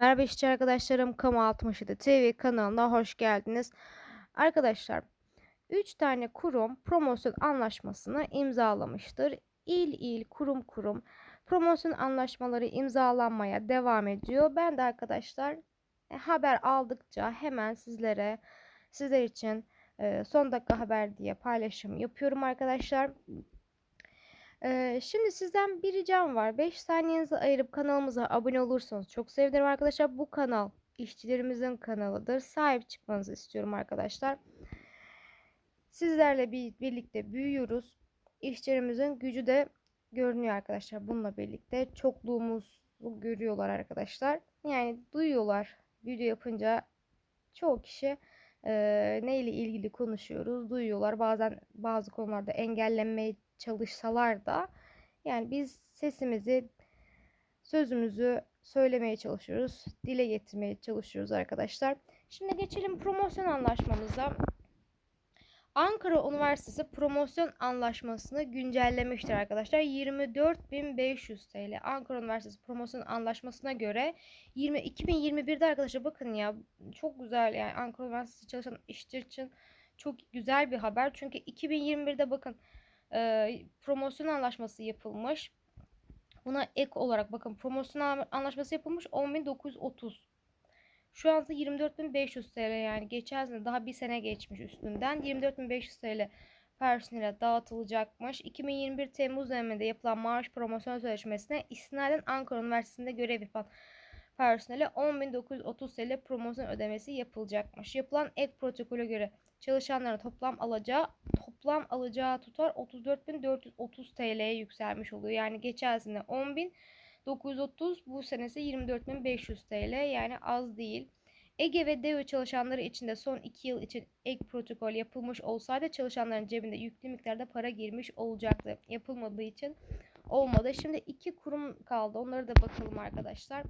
Merhaba işçi arkadaşlarım, Kamu 67 TV kanalına hoş geldiniz. Arkadaşlar, 3 tane kurum promosyon anlaşmasını imzalamıştır. İl il, kurum kurum promosyon anlaşmaları imzalanmaya devam ediyor. Ben de arkadaşlar e, haber aldıkça hemen sizlere, sizler için e, son dakika haber diye paylaşım yapıyorum arkadaşlar. Ee, şimdi sizden bir ricam var. 5 saniyenizi ayırıp kanalımıza abone olursanız çok sevinirim arkadaşlar. Bu kanal işçilerimizin kanalıdır. Sahip çıkmanızı istiyorum arkadaşlar. Sizlerle bir, birlikte büyüyoruz. İşçilerimizin gücü de görünüyor arkadaşlar. Bununla birlikte çokluğumuzu görüyorlar arkadaşlar. Yani duyuyorlar. Video yapınca çoğu kişi e, neyle ilgili konuşuyoruz duyuyorlar. Bazen bazı konularda engellenmeye çalışsalar da yani biz sesimizi, sözümüzü söylemeye çalışıyoruz. Dile getirmeye çalışıyoruz arkadaşlar. Şimdi geçelim promosyon anlaşmamıza. Ankara Üniversitesi promosyon anlaşmasını güncellemiştir arkadaşlar. 24.500 TL. Ankara Üniversitesi promosyon anlaşmasına göre 20 2021'de arkadaşlar bakın ya çok güzel yani Ankara Üniversitesi çalışan işçi için çok güzel bir haber. Çünkü 2021'de bakın e, promosyon anlaşması yapılmış. Buna ek olarak bakın promosyon anlaşması yapılmış 10.930. Şu anda 24.500 TL yani geçen sene daha bir sene geçmiş üstünden 24.500 TL personele dağıtılacakmış. 2021 Temmuz döneminde yapılan maaş promosyon sözleşmesine istinaden Ankara Üniversitesi'nde görev yapan personele 10.930 TL promosyon ödemesi yapılacakmış. Yapılan ek protokole göre çalışanların toplam alacağı toplam alacağı tutar 34.430 TL'ye yükselmiş oluyor. Yani geçen sene 10.930 bu senesi 24.500 TL yani az değil. Ege ve DEO çalışanları için de son 2 yıl için ek protokol yapılmış olsaydı çalışanların cebinde yüklü miktarda para girmiş olacaktı. Yapılmadığı için olmadı. Şimdi iki kurum kaldı. Onları da bakalım arkadaşlar.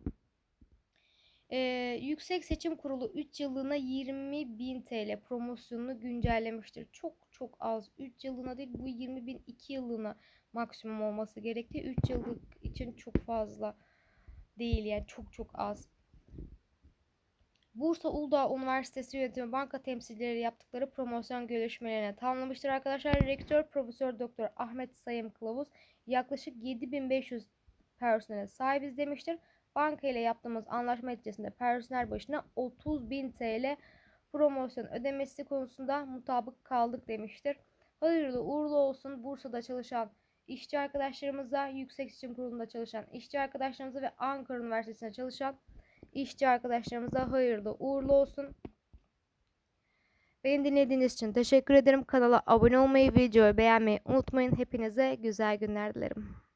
Ee, Yüksek Seçim Kurulu 3 yıllığına 20 bin TL promosyonunu güncellemiştir. Çok çok az. 3 yıllığına değil bu 20 bin 2 yıllığına maksimum olması gerekti. 3 yıllık için çok fazla değil yani çok çok az. Bursa Uludağ Üniversitesi Yönetimi Banka temsilcileri yaptıkları promosyon görüşmelerine tamamlamıştır arkadaşlar. Rektör Profesör Doktor Ahmet Sayım Kılavuz yaklaşık 7500 personele sahibiz demiştir. Banka ile yaptığımız anlaşma neticesinde personel başına 30.000 TL promosyon ödemesi konusunda mutabık kaldık demiştir. Hayırlı uğurlu olsun Bursa'da çalışan işçi arkadaşlarımıza, Yüksek Seçim Kurulu'nda çalışan işçi arkadaşlarımıza ve Ankara Üniversitesi'nde çalışan işçi arkadaşlarımıza hayırlı uğurlu olsun. Beni dinlediğiniz için teşekkür ederim. Kanala abone olmayı, videoyu beğenmeyi unutmayın. Hepinize güzel günler dilerim.